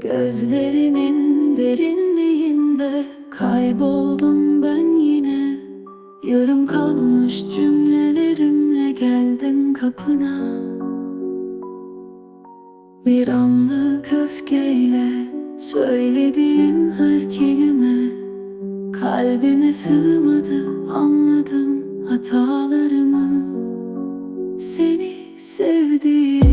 Gözlerinin derinliğinde kayboldum ben yine. Yarım kalmış cümlelerimle geldim kapına. Bir anlık öfkeyle söylediğim her kelime Kalbime sığmadı anladım hatalarımı. Seni sevdiğim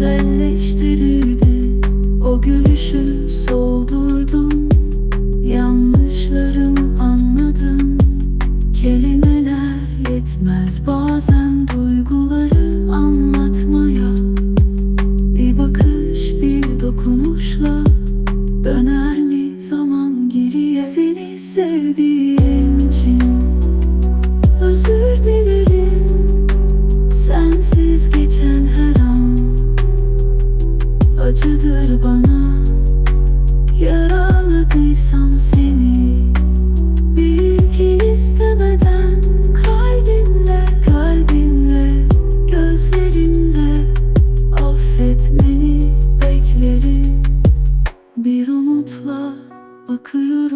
güzelleştirirdi. O gülüşü soldurdum. Yanlışlarımı anladım. Kelimeler yetmez. Bazen duyguları anlatmaya Bir bakış bir dokunuşla Döner mi? Zaman geriye Seni sevdiğim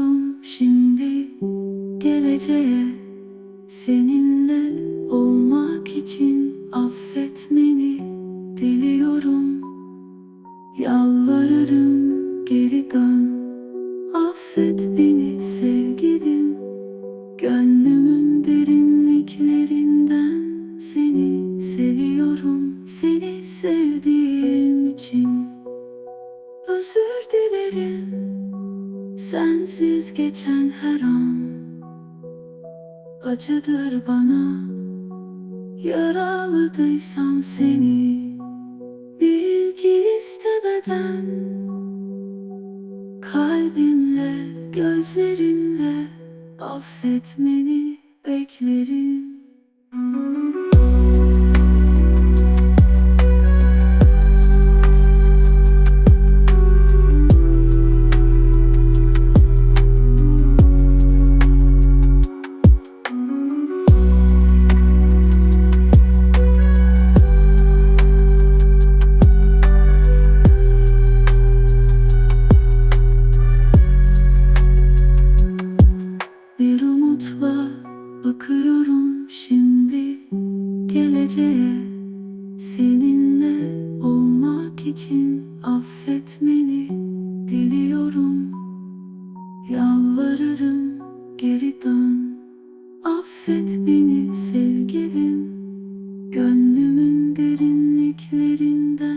bakıyorum şimdi Geleceğe Seninle Sensiz geçen her an Acıdır bana. Yaraladıysam seni Bil ki istemeden Kalbimle, gözlerimle Affetmeni beklerim Bakıyorum şimdi geleceğe. Seninle olmak için affetmeni diliyorum. Yalvarırım geri dön. Affet beni sevgilim. Gönlümün derinliklerinden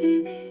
city